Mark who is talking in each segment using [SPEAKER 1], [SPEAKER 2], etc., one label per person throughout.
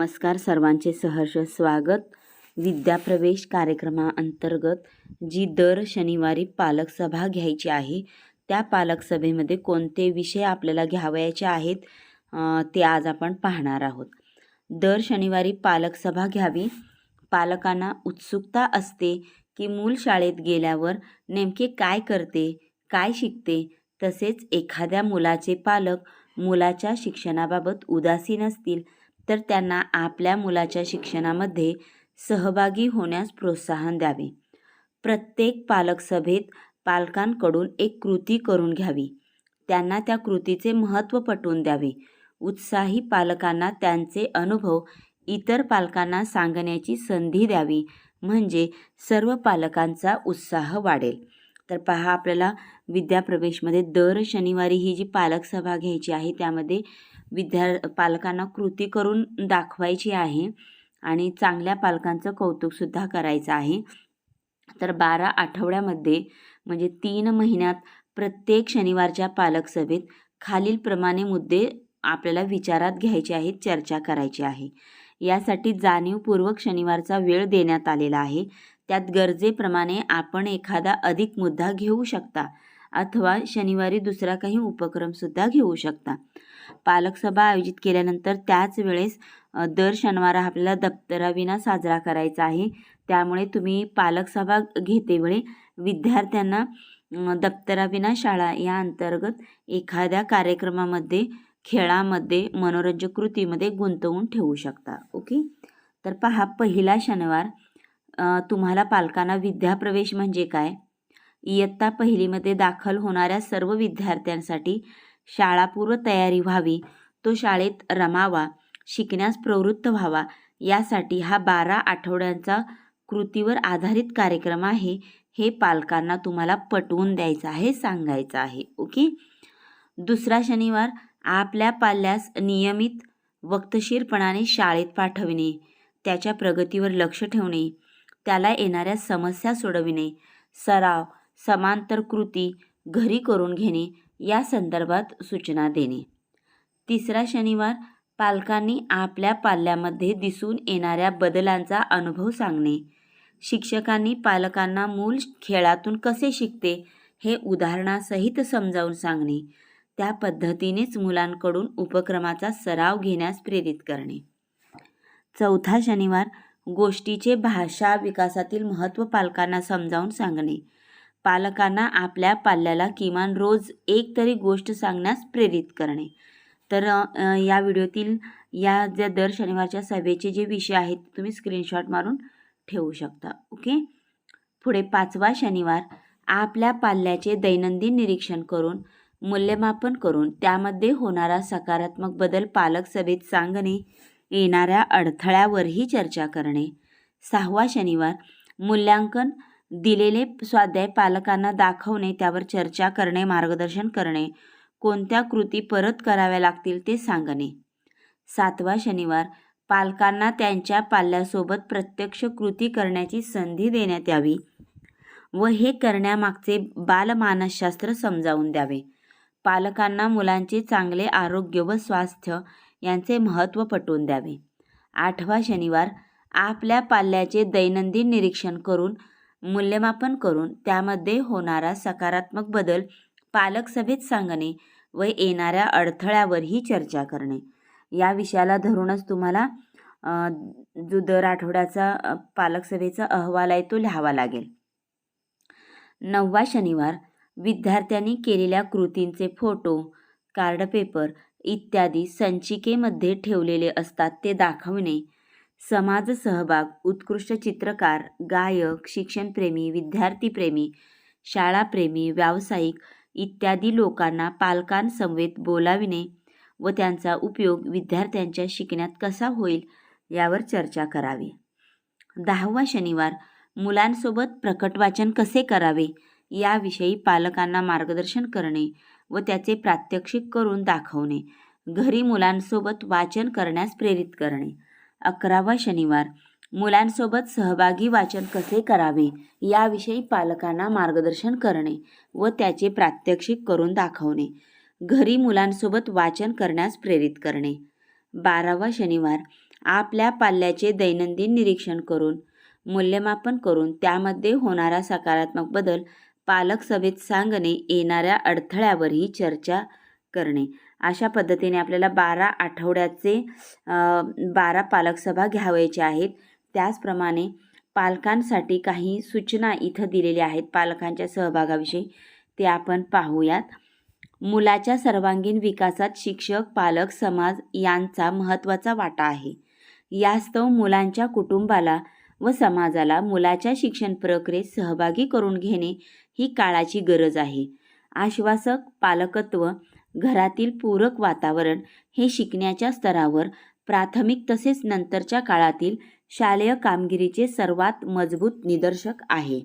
[SPEAKER 1] नमस्कार सर्वांचे सहर्ष स्वागत. विद्याप्रवेश कार्यक्रमाअंतर्गत जी दर शनिवारी पालक सभा घ्यायची आहे त्या पालक सभेमध्ये कोणते विषय आपल्याला घ्यावयाचे आहेत ते आज आपण पाहणार आहोत. दर शनिवारी पालक सभा घ्यावी पालकांना उत्सुकता असते की मूल शाळेत गेल्यावर नेमके काय करते काय शिकते तसेच एखाद्या मुलाचे पालक मुलाच्या शिक्षणाबाबत उदासीन असतील तर त्यांना आपल्या मुलाच्या शिक्षणामध्ये सहभागी होण्यास प्रोत्साहन द्यावे. प्रत्येक पालक सभेत पालकांकडून एक कृती करून घ्यावी. त्यांना त्या कृतीचे महत्त्व पटवून द्यावे. उत्साही पालकांना त्यांचे अनुभव इतर पालकांना सांगण्याची संधी द्यावी. म्हणजे सर्व पालकांचा उत्साह वाढेल. तर पहा आपल्याला विद्याप्रवेशमध्ये दर शनिवारी ही जी पालक सभा घ्यायची आहे त्यामध्ये विद्या पालकांना कृती करून दाखवायची आहे आणि चांगल्या पालकांचं कौतुकसुद्धा करायचं आहे. तर बारा आठवड्यामध्ये म्हणजे तीन महिन्यात प्रत्येक शनिवारच्या पालक सभेत खालीलप्रमाणे मुद्दे आपल्याला विचारात घ्यायचे आहेत चर्चा करायची आहे. यासाठी जाणीवपूर्वक शनिवारचा वेळ देण्यात आलेला आहे. त्यात गरजेप्रमाणे आपण एखादा अधिक मुद्दा घेऊ शकता. अथवा शनिवारी दुसरा काही उपक्रमसुद्धा घेऊ शकता. पालक सभा आयोजित केल्यानंतर त्याच वेळेस दर शनिवार हा आपल्याला दप्तराविना साजरा करायचा आहे. त्यामुळे तुम्ही पालक सभा घेतेवेळी विद्यार्थ्यांना दप्तराविना शाळा या अंतर्गत एखाद्या कार्यक्रमामध्ये खेळामध्ये मनोरंजक कृतीमध्ये गुंतवून ठेवू शकता. ओके? तर पहा पहिला शनिवार तुम्हाला पालकांना विद्याप्रवेश म्हणजे काय? इयत्ता पहिलीमध्ये दाखल होणाऱ्या सर्व विद्यार्थ्यांसाठी शाळापूर्व तयारी व्हावी. तो शाळेत रमावा शिकण्यास प्रवृत्त व्हावा. यासाठी हा बारा आठवड्यांचा कृतीवर आधारित कार्यक्रम आहे. हे पालकांना तुम्हाला पटवून द्यायचं आहे सांगायचं आहे. ओके? दुसरा शनिवार आपल्या पाल्यास नियमित वक्तशीरपणाने शाळेत पाठविणे. त्याच्या प्रगतीवर लक्ष ठेवणे. त्याला येणाऱ्या समस्या सोडविणे. सराव समांतर कृती घरी करून घेणे या संदर्भात सूचना देणे. तिसरा शनिवार पालकांनी आपल्या पाल्यामध्ये दिसून येणाऱ्या बदलांचा अनुभव सांगणे. शिक्षकांनी पालकांना मूल खेळातून कसे शिकते हे उदाहरणासहित समजावून सांगणे. त्या पद्धतीनेच मुलांकडून उपक्रमाचा सराव घेण्यास प्रेरित करणे. चौथा शनिवार गोष्टीचे भाषा विकासातील महत्त्व पालकांना समजावून सांगणे. पालकांना आपल्या पाल्याला किमान रोज एक तरी गोष्ट सांगण्यास प्रेरित करणे. तर या व्हिडिओतील या ज्या दर शनिवारच्या सभेचे जे विषय आहेत ते तुम्ही स्क्रीनशॉट मारून ठेवू शकता. ओके? पुढे पाचवा शनिवार आपल्या पाल्याचे दैनंदिन निरीक्षण करून मूल्यमापन करून त्यामध्ये होणारा सकारात्मक बदल पालक सभेत सांगणे येणाऱ्या अडथळ्यावरही चर्चा करणे. सहावा शनिवार मूल्यांकन दिलेले स्वाध्याय पालकांना दाखवणे त्यावर चर्चा करणे मार्गदर्शन करणे कोणत्या कृती परत कराव्या लागतील ते सांगणे. सातवा शनिवार पालकांना त्यांच्या पाल्यासोबत प्रत्यक्ष कृती करण्याची संधी देण्यात यावी व हे करण्यामागचे बालमानसशास्त्र समजावून द्यावे. पालकांना मुलांचे चांगले आरोग्य व स्वास्थ्य यांचे महत्त्व पटवून द्यावे. आठवा शनिवार आपल्या पाल्याचे दैनंदिन निरीक्षण करून मूल्यमापन करून त्यामध्ये होणारा सकारात्मक बदल पालक सभेत सांगणे व येणाऱ्या अडथळ्यावरही चर्चा करणे. या विषयाला धरूनच तुम्हाला जो दर आठवड्याचा पालकसभेचा पालक सभेचा अहवाल आहे तो लिहावा लागेल. नववा शनिवार विद्यार्थ्यांनी केलेल्या कृतींचे फोटो कार्ड पेपर इत्यादी संचिकेमध्ये ठेवलेले असतात ते दाखवणे समाज सहभाग उत्कृष्ट चित्रकार गायक शिक्षणप्रेमी विद्यार्थीप्रेमी शाळाप्रेमी व्यावसायिक इत्यादी लोकांना पालकांसमवेत बोलाविणे व त्यांचा उपयोग विद्यार्थ्यांच्या शिकण्यात कसा होईल यावर चर्चा करावी. दहावा शनिवार मुलांसोबत प्रकट वाचन कसे करावे याविषयी पालकांना मार्गदर्शन करणे व त्याचे प्रात्यक्षिक करून दाखवणे. घरी मुलांसोबत वाचन करण्यास प्रेरित करणे. अकरावा शनिवार. मुलांसोबत सहभागी वाचन कसे करावे? याविषयी पालकांना मार्गदर्शन करणे व त्याचे प्रात्यक्षिक करून दाखवणे. घरी मुलांसोबत वाचन करण्यास प्रेरित करणे. बारावा शनिवार. आपल्या पाल्याचे दैनंदिन निरीक्षण करून मूल्यमापन करून त्यामध्ये होणारा सकारात्मक बदल पालक सभेत सांगणे येणाऱ्या अडथळ्यावरही चर्चा करणे. अशा पद्धतीने आपल्याला बारा आठवड्याचे बारा पालकसभा घ्यावयाच्या आहेत. त्याचप्रमाणे पालकांसाठी काही सूचना इथं दिलेल्या आहेत पालकांच्या सहभागाविषयी. ते आपण पाहूयात. मुलाच्या सर्वांगीण विकासात शिक्षक पालक समाज यांचा महत्त्वाचा वाटा आहे. यास्तव मुलांच्या कुटुंबाला व समाजाला मुलाच्या शिक्षण प्रक्रियेत सहभागी करून घेणे ही काळाची गरज आहे. आश्वासक पालकत्व घरातील पूरक वातावरण हे शिकण्याच्या स्तरावर प्राथमिक तसेच नंतरच्या काळातील शालेय कामगिरीचे सर्वात मजबूत निदर्शक आहे.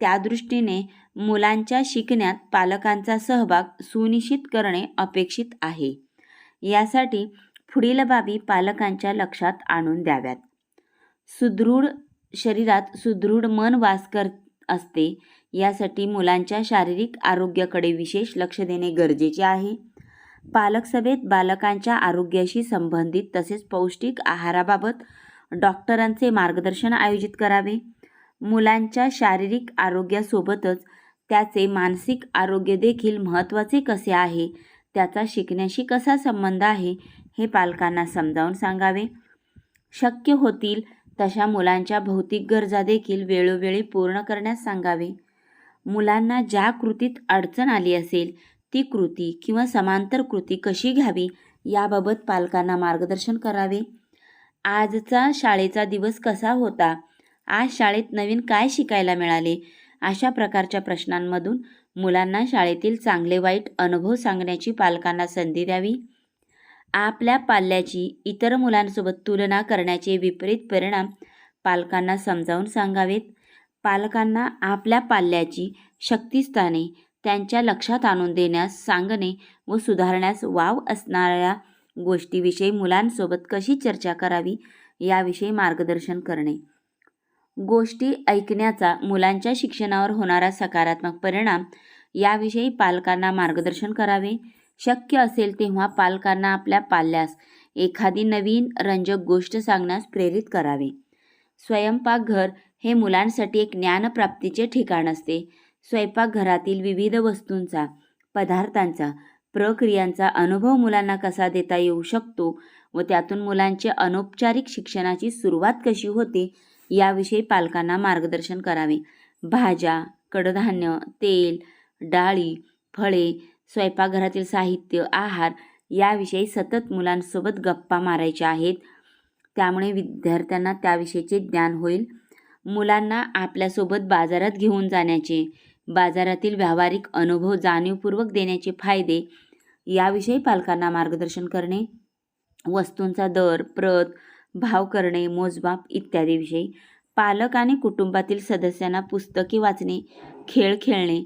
[SPEAKER 1] त्या दृष्टीने मुलांच्या शिकण्यात पालकांचा सहभाग सुनिश्चित करणे अपेक्षित आहे. यासाठी पुढील बाबी पालकांच्या लक्षात आणून द्याव्यात. सुदृढ शरीरात सुदृढ मन वास कर असते यासाठी मुलांच्या शारीरिक आरोग्याकडे विशेष लक्ष देणे गरजेचे आहे. पालक सभेत बालकांच्या आरोग्याशी संबंधित तसेच पौष्टिक आहाराबाबत डॉक्टरांचे मार्गदर्शन आयोजित करावे. मुलांच्या शारीरिक आरोग्यासोबतच त्याचे मानसिक आरोग्य देखील महत्त्वाचे कसे आहे त्याचा शिकण्याशी कसा संबंध आहे हे पालकांना समजावून सांगावे. शक्य होतील तशा मुलांच्या भौतिक गरजा देखील वेळोवेळी पूर्ण करण्यास सांगावे. मुलांना ज्या कृतीत अडचण आली असेल ती कृती किंवा समांतर कृती कशी घ्यावी याबाबत पालकांना मार्गदर्शन करावे. आजचा शाळेचा दिवस कसा होता? आज शाळेत नवीन काय शिकायला मिळाले? अशा प्रकारच्या प्रश्नांमधून मुलांना शाळेतील चांगले वाईट अनुभव सांगण्याची पालकांना संधी द्यावी. आपल्या पाल्याची इतर मुलांसोबत तुलना करण्याचे विपरीत परिणाम पालकांना समजावून सांगावेत. पालकांना आपल्या पाल्याची शक्तिस्थाने त्यांच्या लक्षात आणून देण्यास सांगणे व सुधारण्यास वाव असणाऱ्या गोष्टीविषयी मुलांसोबत कशी चर्चा करावी याविषयी मार्गदर्शन करणे. गोष्टी ऐकण्याचा मुलांच्या शिक्षणावर होणारा सकारात्मक परिणाम याविषयी पालकांना मार्गदर्शन करावे. शक्य असेल तेव्हा पालकांना आपल्या पाल्यास एखादी नवीन रंजक गोष्ट सांगण्यास प्रेरित करावे. स्वयंपाकघर हे मुलांसाठी एक ज्ञानप्राप्तीचे ठिकाण असते. स्वयंपाकघरातील विविध वस्तूंचा पदार्थांचा प्रक्रियांचा अनुभव मुलांना कसा देता येऊ शकतो व त्यातून मुलांचे अनौपचारिक शिक्षणाची सुरुवात कशी होते याविषयी पालकांना मार्गदर्शन करावे. भाज्या कडधान्य तेल डाळी फळे स्वयंपाकघरातील साहित्य आहार याविषयी सतत मुलांसोबत गप्पा मारायच्या आहेत. त्यामुळे विद्यार्थ्यांना त्याविषयीचे ज्ञान होईल. मुलांना आपल्यासोबत बाजारात घेऊन जाण्याचे बाजारातील व्यावहारिक अनुभव जाणीवपूर्वक देण्याचे फायदे याविषयी पालकांना मार्गदर्शन करणे वस्तूंचा दर प्रत भाव करणे मोजमाप इत्यादीविषयी पालक आणि कुटुंबातील सदस्यांना पुस्तके वाचणे खेळ खेळणे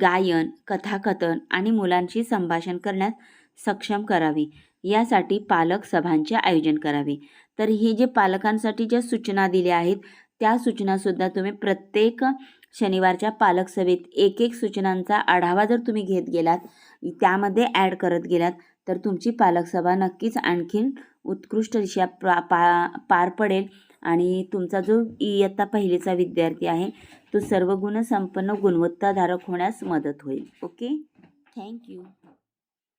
[SPEAKER 1] गायन कथाकथन आणि मुलांशी संभाषण करण्यास सक्षम करावे. यासाठी पालक सभांचे आयोजन करावे. तर हे जे पालकांसाठी ज्या सूचना दिल्या आहेत त्या सूचनासुद्धा तुम्ही प्रत्येक शनिवारच्या पालक सभेत एक एक सूचनांचा आढावा जर तुम्ही घेत गेलात त्यामध्ये ॲड करत गेलात तर तुमची पालकसभा नक्कीच आणखीन उत्कृष्टरित्या प्रा पा पार पडेल आणि तुमचा जो इयत्ता पहिलीचा विद्यार्थी आहे तो सर्व गुणसंपन्न गुणवत्ताधारक होण्यास मदत होईल. ओके? थँक्यू